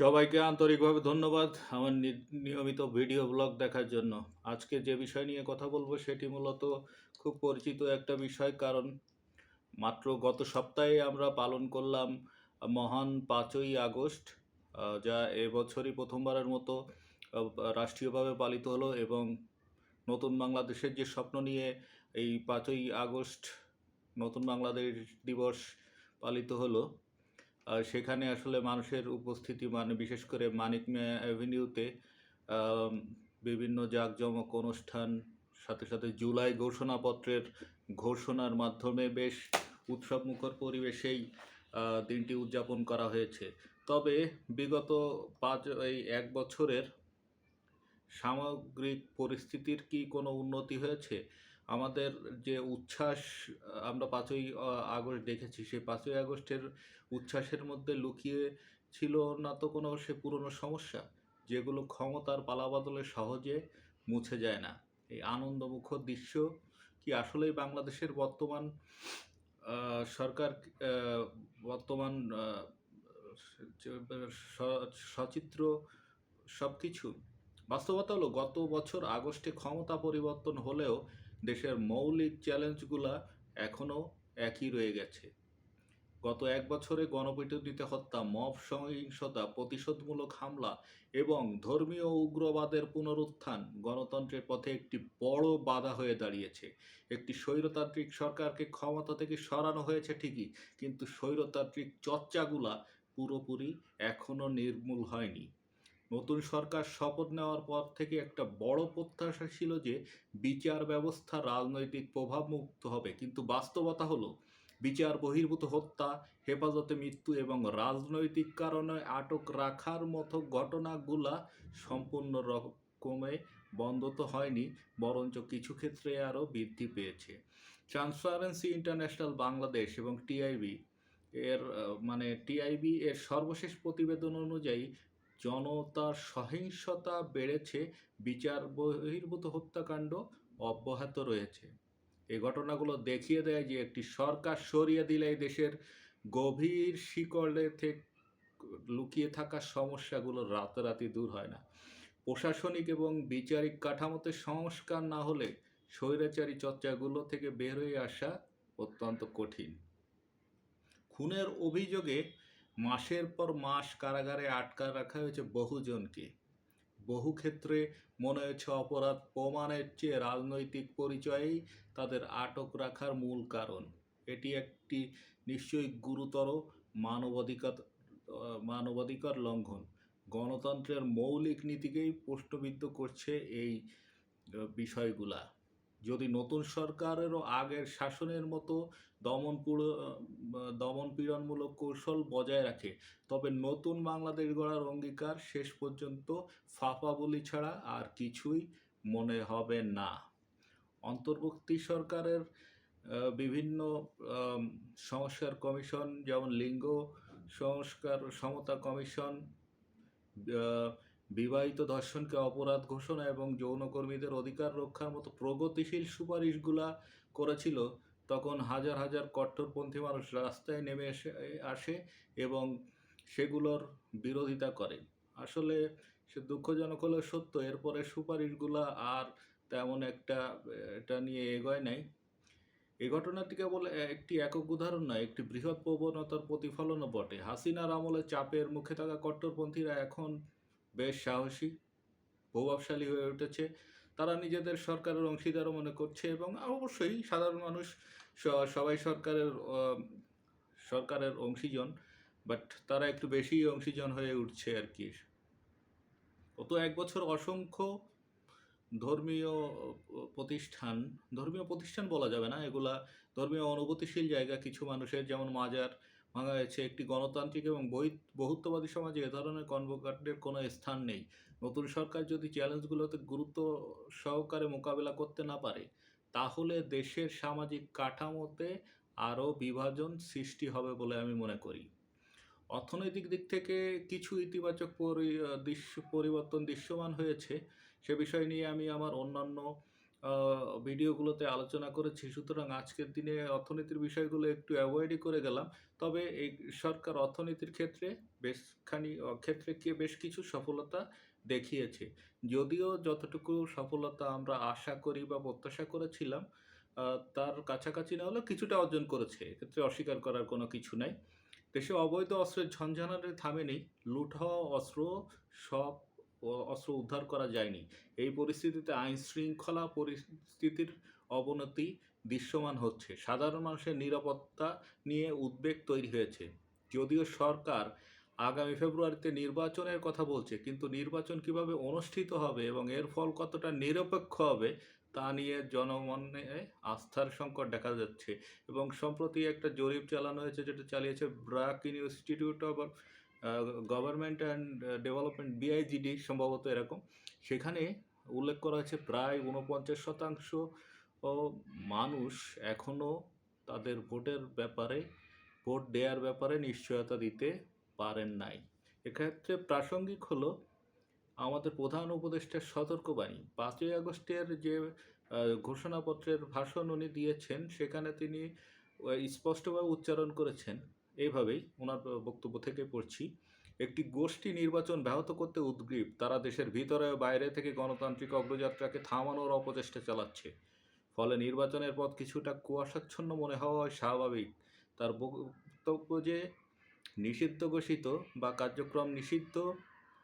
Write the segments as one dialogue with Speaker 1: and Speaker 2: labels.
Speaker 1: সবাইকে আন্তরিকভাবে ধন্যবাদ আমার নিয়মিত ভিডিও ব্লগ দেখার জন্য। আজকে যে বিষয় নিয়ে কথা বলব সেটি মূলত খুব পরিচিত একটা বিষয়, কারণ মাত্র গত সপ্তাহে আমরা পালন করলাম মহান পাঁচই আগস্ট যা এবছরই প্রথমবারের মতো রাষ্ট্রীয়ভাবে পালিত হলো এবং নতুন বাংলাদেশের যে স্বপ্ন নিয়ে এই পাঁচই আগস্ট নতুন বাংলাদেশ দিবস পালিত হলো। সেখানে আসলে মানুষের উপস্থিতি মানে বিশেষ করে মানিক অ্যাভিনিউতে বিভিন্ন জাঁকজমক অনুষ্ঠান, সাথে সাথে জুলাই ঘোষণাপত্রের ঘোষণার মাধ্যমে বেশ উৎসবমুখর পরিবেশেই দিনটি উদযাপন করা হয়েছে। তবে বিগত পাঁচ, এই এক বছরের সামগ্রিক পরিস্থিতির কি কোনো উন্নতি হয়েছে? আমাদের যে উচ্ছ্বাস, আমরা পাঁচই আগস্ট দেখেছি, সেই পাঁচই আগস্টের উচ্ছ্বাসের মধ্যে লুকিয়ে ছিল না তো কোনো সে পুরনো সমস্যা, যেগুলো ক্ষমতার পালাবদলে সহজে মুছে যায় না। এই আনন্দমুখর দৃশ্য কি আসলেই বাংলাদেশের বর্তমান সরকার বর্তমান সচিত্র সব কিছু বাস্তবতা হলো গত বছর আগস্টে ক্ষমতা পরিবর্তন হলেও দেশের মৌলিক চ্যালেঞ্জগুলা এখনও একই রয়ে গেছে। গত এক বছরে গণপিটুনিতে হত্যা, মব সহিংসতা, প্রতিশোধমূলক হামলা এবং ধর্মীয় উগ্রবাদের পুনরুত্থান গণতন্ত্রের পথে একটি বড় বাধা হয়ে দাঁড়িয়েছে। একটি স্বৈরতান্ত্রিক সরকারকে ক্ষমতা থেকে সরানো হয়েছে ঠিকই, কিন্তু স্বৈরতান্ত্রিক চর্চাগুলা পুরোপুরি এখনও নির্মূল হয়নি। নতুন সরকার শপথ নেওয়ার পর থেকে একটা বড় প্রত্যাশা ছিল যে বিচার ব্যবস্থা রাজনৈতিক প্রভাব মুক্ত হবে। কিন্তু বাস্তবতা হলো, বিচার বহির্ভূত হত্যা, হেফাজতে মৃত্যু এবং রাজনৈতিক কারণে আটক রাখার মতো ঘটনাগুলা সম্পূর্ণ রকমে বন্ধ তো হয়নি, বরঞ্চ কিছু ক্ষেত্রে আরও বৃদ্ধি পেয়েছে। ট্রান্সপারেন্সি ইন্টারন্যাশনাল বাংলাদেশ এবং টিআইবি এর মানে টিআইবি এর সর্বশেষ প্রতিবেদন অনুযায়ী জনতার সহিংসতা বেড়েছে, বিচার বহির্ভূত হত্যাকাণ্ড অব্যাহত রয়েছে। এই ঘটনাগুলো দেখিয়ে দেয় যে একটি সরকার সরিয়ে দিলে দেশের গভীর শিকড়ে থেকে লুকিয়ে থাকা সমস্যাগুলো রাতারাতি দূর হয় না। প্রশাসনিক এবং বিচারিক কাঠামোতে সংস্কার না হলে স্বৈরাচারী চর্চাগুলো থেকে বের হয়ে আসা অত্যন্ত কঠিন। খুনের অভিযোগে মাসের পর মাস কারাগারে আটকা রাখা হয়েছে বহুজনকে। বহু ক্ষেত্রে মনে হয়েছে অপরাধ প্রমাণের চেয়ে রাজনৈতিক পরিচয়েই তাদের আটক রাখার মূল কারণ। এটি একটি নিশ্চয়ই গুরুতর মানবাধিকার মানবাধিকার লঙ্ঘন। গণতন্ত্রের মৌলিক নীতিকেই প্রশ্নবিদ্ধ করছে এই বিষয়গুলা। যদি নতুন সরকারেরও আগের শাসনের মতো দমন দমন পীড়নমূলক কৌশল বজায় রাখে, তবে নতুন বাংলাদেশ গড়ার অঙ্গীকার শেষ পর্যন্ত ফাফা বলি ছাড়া আর কিছুই মনে হবে না। অন্তর্বর্তী সরকারের বিভিন্ন সংস্কার কমিশন যেমন লিঙ্গ সংস্কার, সমতা কমিশন বিবাহিত ধর্ষণকে অপরাধ ঘোষণা এবং যৌনকর্মীদের অধিকার রক্ষার মতো প্রগতিশীল সুপারিশগুলা করেছিল, তখন হাজার হাজার কট্টরপন্থী মানুষ রাস্তায় নেমে এসে, আসে এবং সেগুলোর বিরোধিতা করে। আসলে সে দুঃখজনক হলেও সত্য, এরপরে সুপারিশগুলা আর তেমন একটা, এটা নিয়ে এগোয় নাই। এই ঘটনাটি কেবল একটি একক উদাহরণ নয়, একটি বৃহৎ প্রবণতার প্রতিফলনও বটে। হাসিনার আমলে চাপের মুখে থাকা কট্টরপন্থীরা এখন বেশ সাহসী প্রভাবশালী হয়ে উঠেছে। তারা নিজেদের সরকারের অংশীদারও মনে করছে এবং অবশ্যই সাধারণ মানুষ সবাই সরকারের সরকারের অংশীজন বাট তারা একটু বেশি অংশীজন হয়ে উঠছে আর কি। গত এক বছর অসংখ্য ধর্মীয় প্রতিষ্ঠান ধর্মীয় প্রতিষ্ঠান বলা যাবে না, এগুলা ধর্মীয় অনুভূতিশীল জায়গা কিছু মানুষের, যেমন মাজার ভাঙা হয়েছে একটি গণতান্ত্রিক এবং বহি- বহুত্ববাদী সমাজে এ ধরনের কর্মকাণ্ডের কোনো স্থান নেই। নতুন সরকার যদি চ্যালেঞ্জগুলোতে গুরুত্ব সহকারে মোকাবেলা করতে না পারে, তাহলে দেশের সামাজিক কাঠামোতে আরও বিভাজন সৃষ্টি হবে বলে আমি মনে করি। অর্থনৈতিক দিক থেকে কিছু ইতিবাচক পরিবর্তন দৃশ্যমান হয়েছে। সে বিষয় নিয়ে আমি আমার অন্যান্য ভিডিওগুলোতে আলোচনা করেছি। সুতরাং আজকের দিনে অর্থনীতির বিষয়গুলো একটু অ্যাভয়েডই করে গেলাম। তবে এই সরকার অর্থনীতির ক্ষেত্রে বেশখানি ক্ষেত্রে বেশ কিছু সফলতা দেখিয়েছে। যদিও যতটুকু সফলতা আমরা আশা করি বা প্রত্যাশা করেছিলাম তার কাছাকাছি না হলেও কিছুটা অর্জন করেছে। এক্ষেত্রে অস্বীকার করার কোনো কিছু নাই। দেশে অবৈধ অস্ত্রের ঝঞ্ঝানারে থামেনি। লুট হওয়া অস্ত্র সব অস্ত্র উদ্ধার করা যায়নি। এই পরিস্থিতিতে আইন শৃঙ্খলা পরিস্থিতির অবনতি দৃশ্যমান হচ্ছে। সাধারণ মানুষের নিরাপত্তা নিয়ে উদ্বেগ তৈরি হয়েছে। যদিও সরকার আগামী ফেব্রুয়ারিতে নির্বাচনের কথা বলছে, কিন্তু নির্বাচন কীভাবে অনুষ্ঠিত হবে এবং এর ফল কতটা নিরপেক্ষ হবে তা নিয়ে জনমনে আস্থার সংকট দেখা যাচ্ছে। এবং সম্প্রতি একটা জরিপ চালানো হয়েছে, যেটা চালিয়েছে BRAC institute of government and development BIGD সম্ভবত এরকম। সেখানে উল্লেখ করা হয়েছে প্রায় উনপঞ্চাশ শতাংশ মানুষ এখনও তাদের ভোটের ব্যাপারে, ভোট দেওয়ার ব্যাপারে নিশ্চয়তা দিতে পারেন নাই। এক্ষেত্রে প্রাসঙ্গিক হলো, আমাদের প্রধান উপদেষ্টার সতর্কবাণী। পাঁচই আগস্টের যে ঘোষণাপত্রের ভাষণ উনি দিয়েছেন, সেখানে তিনি স্পষ্টভাবে উচ্চারণ করেছেন এইভাবেই ওনার বক্তব্য থেকে পড়ছি। একটি গোষ্ঠী নির্বাচন ব্যাহত করতে উদ্গ্রীব, তারা দেশের ভিতরে ও বাইরে থেকে গণতান্ত্রিক অগ্রযাত্রাকে থামানোর অপচেষ্টা চালাচ্ছে। ফলে নির্বাচনের পথ কিছুটা কুয়াশাচ্ছন্ন মনে হওয়া স্বাভাবিক। তার বক্তব্য যে, নিষিদ্ধ ঘোষিত বা কার্যক্রম নিষিদ্ধ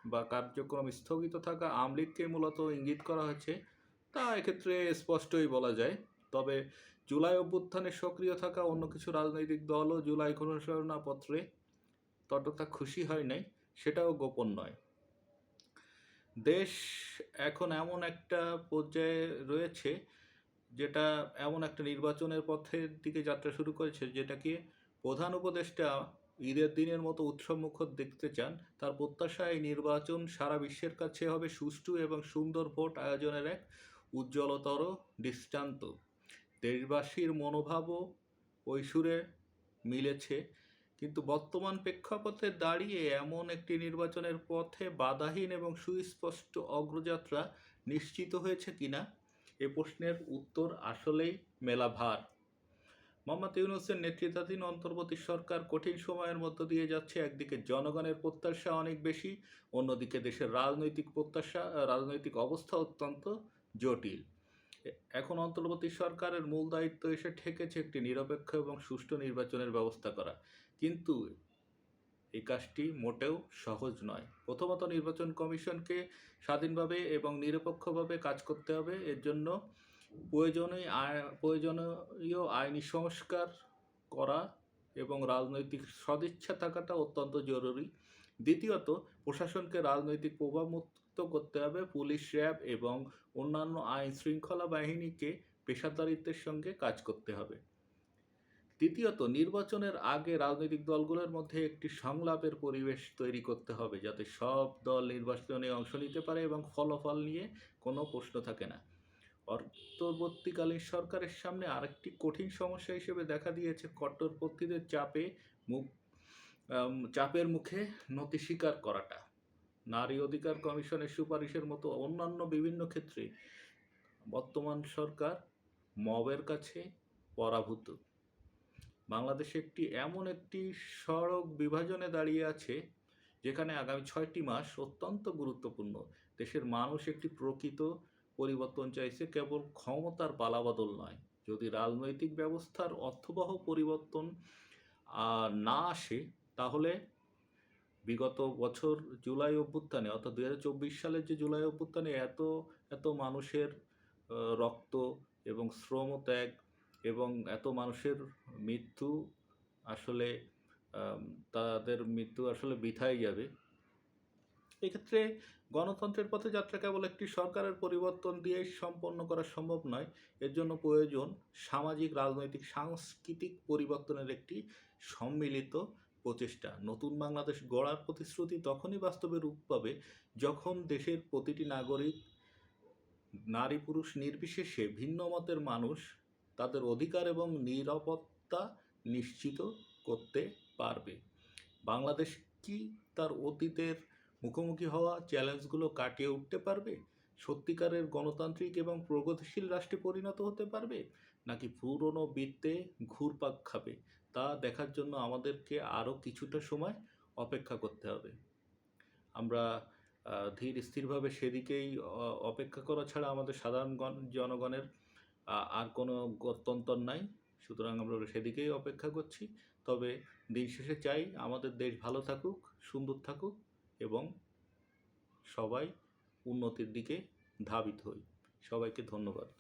Speaker 1: বা কার্যক্রম স্থগিত থাকা আমলিগকে মূলত ইঙ্গিত করা হয়েছে, তা এক্ষেত্রে স্পষ্টই বলা যায়। তবে জুলাই অভ্যুত্থানে সক্রিয় থাকা অন্য কিছু রাজনৈতিক দলও জুলাই ঘোষণাপত্রে ততটা খুশি হয় নাই, সেটাও গোপন নয়। দেশ এখন এমন একটা পর্যায়ে রয়েছে, যেটা এমন একটা নির্বাচনের পথের দিকে যাত্রা শুরু করেছে, যেটাকে প্রধান উপদেষ্টা ঈদের দিনের মতো উৎসবমুখর দেখতে চান। তার প্রত্যাশা এই নির্বাচন সারা বিশ্বের কাছে হবে সুষ্ঠু এবং সুন্দর ভোট আয়োজনের এক উজ্জ্বলতর দৃষ্টান্ত। দেশবাসীর মনোভাবও ওই সুরে মিলেছে। কিন্তু বর্তমান প্রেক্ষাপটে দাঁড়িয়ে এমন একটি নির্বাচনের পথে বাধাহীন এবং সুস্পষ্ট অগ্রযাত্রা নিশ্চিত হয়েছে কিনা, এ প্রশ্নের উত্তর আসলেই মেলা ভার মোহাম্মদ ইউনুসের নেতৃত্বাধীন অন্তর্বর্তী সরকার কঠিন সময়ের মধ্য দিয়ে যাচ্ছে। একদিকে জনগণের প্রত্যাশা অনেক বেশি, অন্যদিকে দেশের রাজনৈতিক প্রত্যাশা, রাজনৈতিক অবস্থা অত্যন্ত জটিল। এখন অন্তর্বর্তী সরকারের মূল দায়িত্ব এসে ঠেকেছে একটি নিরপেক্ষ এবং সুষ্ঠু নির্বাচনের ব্যবস্থা করা। কিন্তু এই কাজটি মোটেও সহজ নয়। প্রথমত নির্বাচন কমিশনকে স্বাধীনভাবে এবং নিরপেক্ষভাবে কাজ করতে হবে। এর জন্য প্রয়োজনীয় প্রয়োজনীয় আইনি সংস্কার করা এবং রাজনৈতিক সদিচ্ছা থাকাটা অত্যন্ত জরুরি। দ্বিতীয়ত, প্রশাসনকে রাজনৈতিক প্রভাবমুক্ত করতে হবে পুলিশ র্যাব এবং অন্যান্য আইন শৃঙ্খলা বাহিনীকে পেশাদারিত্বের সঙ্গে কাজ করতে হবে। তৃতীয়ত নির্বাচনের আগে রাজনৈতিক দলগুলোর মধ্যে একটি সংলাপের পরিবেশ তৈরি করতে হবে যাতে সব দল নির্বাচনে অংশ নিতে পারে এবং ফলাফল নিয়ে কোনো প্রশ্ন থাকে না। অন্তর্বর্তীকালীন সরকারের সামনে আরেকটি কঠিন সমস্যা হিসেবে দেখা দিয়েছে, কট্টরপন্থীদের চাপে মুখ চাপের মুখে নতি স্বীকার করাটা। নারী অধিকার কমিশনের সুপারিশের মতো অন্যান্য বিভিন্ন ক্ষেত্রে বর্তমান সরকার মবের কাছে পরাভূত। বাংলাদেশ একটি এমন একটি সড়ক বিভাজনে দাঁড়িয়ে আছে, যেখানে আগামী ছয়টি মাস অত্যন্ত গুরুত্বপূর্ণ। দেশের মানুষ একটি প্রকৃত পরিবর্তন চাইছে, কেবল ক্ষমতার পালাবদল নয়। যদি রাজনৈতিক ব্যবস্থার অর্থবহ পরিবর্তন না আসে, তাহলে বিগত বছর জুলাই অভ্যুত্থানে, অর্থাৎ দু হাজার চব্বিশ সালের যে জুলাই অভ্যুত্থানে এত এত মানুষের রক্ত এবং শ্রম ত্যাগ এবং এত মানুষের মৃত্যু আসলে তাদের মৃত্যু আসলে বৃথাই যাবে। এক্ষেত্রে গণতন্ত্রের পথে যাত্রা কেবল একটি সরকারের পরিবর্তন দিয়েই সম্পন্ন করা সম্ভব নয়, এর জন্য প্রয়োজন সামাজিক, রাজনৈতিক, সাংস্কৃতিক পরিবর্তনের একটি সম্মিলিত প্রচেষ্টা নতুন বাংলাদেশ গড়ার প্রতিশ্রুতি তখনই বাস্তবে রূপ পাবে যখন দেশের প্রতিটি নাগরিক, নারী পুরুষ নির্বিশেষে ভিন্ন মতের মানুষ তাদের অধিকার এবং নিরাপত্তা নিশ্চিত করতে পারবে। বাংলাদেশ কি তার অতীতের মুখোমুখি হওয়া চ্যালেঞ্জগুলো কাটিয়ে উঠতে পারবে? সত্যিকারের গণতান্ত্রিক এবং প্রগতিশীল রাষ্ট্রে পরিণত হতে পারবে? নাকি পুরনো বৃত্তে ঘুরপাক খাবে? তা দেখার জন্য আমাদেরকে আরও কিছুটা সময় অপেক্ষা করতে হবে। আমরা ধীর স্থিরভাবে সেদিকেই অপেক্ষা করা ছাড়া আমাদের সাধারণ গণ- জনগণের আর কোনো গত্যন্তর নাই। সুতরাং আমরা সেদিকেই অপেক্ষা করছি। তবে দিন শেষে চাই আমাদের দেশ ভালো থাকুক, সুন্দর থাকুক এবং সবাই উন্নতির দিকে ধাবিত হই। সবাইকে ধন্যবাদ।